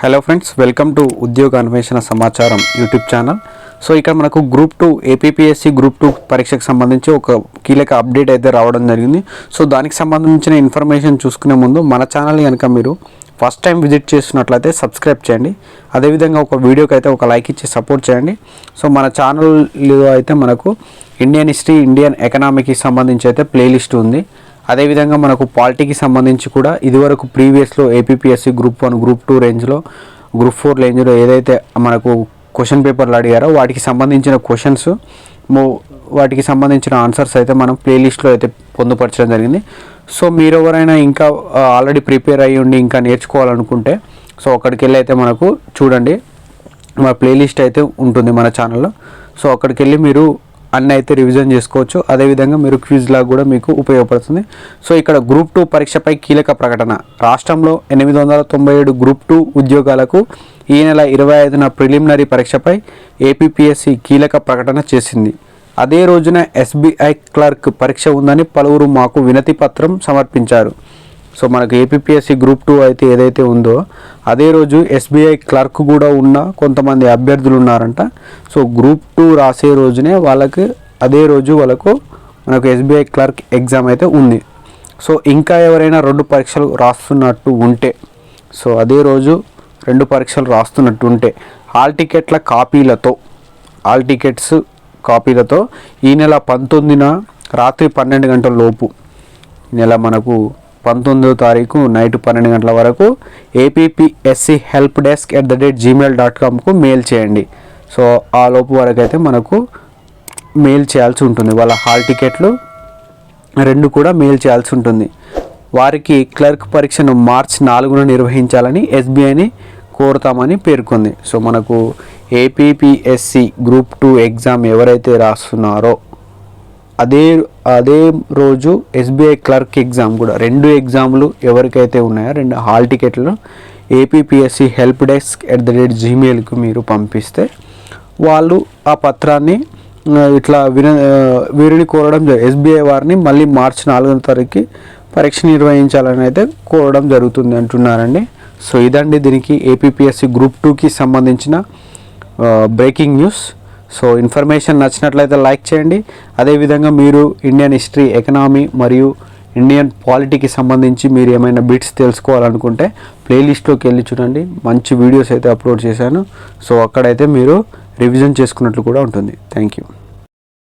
Hello friends welcome to ఉద్యోగ అన్వేషణ సమాచారం యూట్యూబ్ ఛానల్. సో ఇక్కడ మనకు group two APSC group two పరీక్షకు సంబంధించి ఒక కీలక అప్డేట్ అయితే రావడం జరిగింది. సో దానికి సంబంధించిన ఇన్ఫర్మేషన్ చూసుకునే ముందు మన ఛానల్ కనుక మీరు ఫస్ట్ టైం విజిట్ చేస్తున్నట్లయితే సబ్స్క్రైబ్ చేయండి. అదేవిధంగా ఒక వీడియోకి అయితే ఒక లైక్ ఇచ్చి సపోర్ట్ చేయండి. సో మన ఛానల్లో అయితే మనకు ఇండియన్ హిస్టరీ ఇండియన్ ఎకనామీకి సంబంధించి అయితే ప్లేలిస్ట్ ఉంది. అదేవిధంగా మనకు పాలిటీకి సంబంధించి కూడా ఇదివరకు ప్రీవియస్లో APPSC group one group two రేంజ్లో గ్రూప్ ఫోర్ రేంజ్లో ఏదైతే మనకు క్వశ్చన్ పేపర్లు అడిగారో వాటికి సంబంధించిన క్వశ్చన్స్ వాటికి సంబంధించిన ఆన్సర్స్ అయితే మనం ప్లేలిస్ట్లో అయితే పొందుపరచడం జరిగింది. సో మీరు ఎవరైనా ఇంకా ఆల్రెడీ ప్రిపేర్ అయ్యి ఉండి ఇంకా నేర్చుకోవాలనుకుంటే సో అక్కడికి వెళ్ళి అయితే మనకు చూడండి. మన ప్లేలిస్ట్ అయితే ఉంటుంది మన ఛానల్లో. సో అక్కడికి వెళ్ళి మీరు అన్నీ అయితే రివిజన్ చేసుకోవచ్చు. అదేవిధంగా మీరు క్విజ్లా కూడా మీకు ఉపయోగపడుతుంది. సో ఇక్కడ గ్రూప్ టూ పరీక్షపై కీలక ప్రకటన. రాష్ట్రంలో ఎనిమిది వందల తొంభై ఏడు గ్రూప్ టూ ఉద్యోగాలకు ఈ నెల ఇరవై ఐదున ప్రిలిమినరీ పరీక్షపై ఏపీపీఎస్సి కీలక ప్రకటన చేసింది. అదే రోజున ఎస్బీఐ క్లర్క్ పరీక్ష ఉందని పలువురు మాకు వినతి పత్రం సమర్పించారు. సో మనకు ఏపీఎస్సి గ్రూప్ టూ అయితే ఏదైతే ఉందో అదే రోజు ఎస్బీఐ క్లర్క్ కూడా ఉన్న కొంతమంది అభ్యర్థులు ఉన్నారంట. సో గ్రూప్ టూ రాసే రోజునే వాళ్ళకి అదే రోజు వాళ్ళకు మనకు ఎస్బీఐ క్లర్క్ ఎగ్జామ్ అయితే ఉంది. సో ఇంకా ఎవరైనా రెండు పరీక్షలు రాస్తున్నట్టు ఉంటే సో అదే రోజు రెండు పరీక్షలు రాస్తున్నట్టు ఉంటే హాల్ టికెట్ల కాపీలతో హాల్ టికెట్స్ కాపీలతో ఈ నెల పంతొమ్మిదిన రాత్రి పన్నెండు గంటల లోపు ఈ నెల మనకు పంతొమ్మిదో తారీఖు నైట్ పన్నెండు గంటల వరకు APPSC help desk at the date Gmail dot కామ్కు mail చేయండి. సో ఆ లోపు వరకు అయితే మనకు మెయిల్ చేయాల్సి ఉంటుంది. వాళ్ళ హాల్ టికెట్లు రెండు కూడా మెయిల్ చేయాల్సి ఉంటుంది. వారికి క్లర్క్ పరీక్షను మార్చ్ నాలుగున నిర్వహించాలని ఎస్బీఐని కోరుతామని పేర్కొంది. సో మనకు ఏపీపీఎస్సి గ్రూప్ టూ ఎగ్జామ్ ఎవరైతే రాస్తున్నారో అదే అదే రోజు ఎస్బీఐ క్లర్క్ ఎగ్జామ్ కూడా రెండు ఎగ్జామ్లు ఎవరికైతే ఉన్నాయో రెండు హాల్ టికెట్లు APPSC help desk at the rate జీమెయిల్కి మీరు పంపిస్తే వాళ్ళు ఆ పత్రాన్ని ఇట్లా విన వీరిని కోరడం ఎస్బీఐ వారిని మళ్ళీ మార్చి నాలుగో తారీఖుకి పరీక్ష నిర్వహించాలని అయితే కోరడం జరుగుతుంది అంటున్నారండి. సో ఇదండి దీనికి ఏపీపీఎస్సి గ్రూప్ టూకి సంబంధించిన బ్రేకింగ్ న్యూస్. సో ఇన్ఫర్మేషన్ నచ్చినట్లయితే లైక్ చేయండి. అదేవిధంగా మీరు ఇండియన్ హిస్టరీ ఎకనామీ మరియు ఇండియన్ పాలిటీకి సంబంధించి మీరు ఏమైనా బిట్స్ తెలుసుకోవాలనుకుంటే ప్లేలిస్ట్లోకి వెళ్ళి చూడండి. మంచి వీడియోస్ అయితే అప్లోడ్ చేశాను. సో అక్కడైతే మీరు రివిజన్ చేసుకున్నట్లు కూడా ఉంటుంది. Thank you.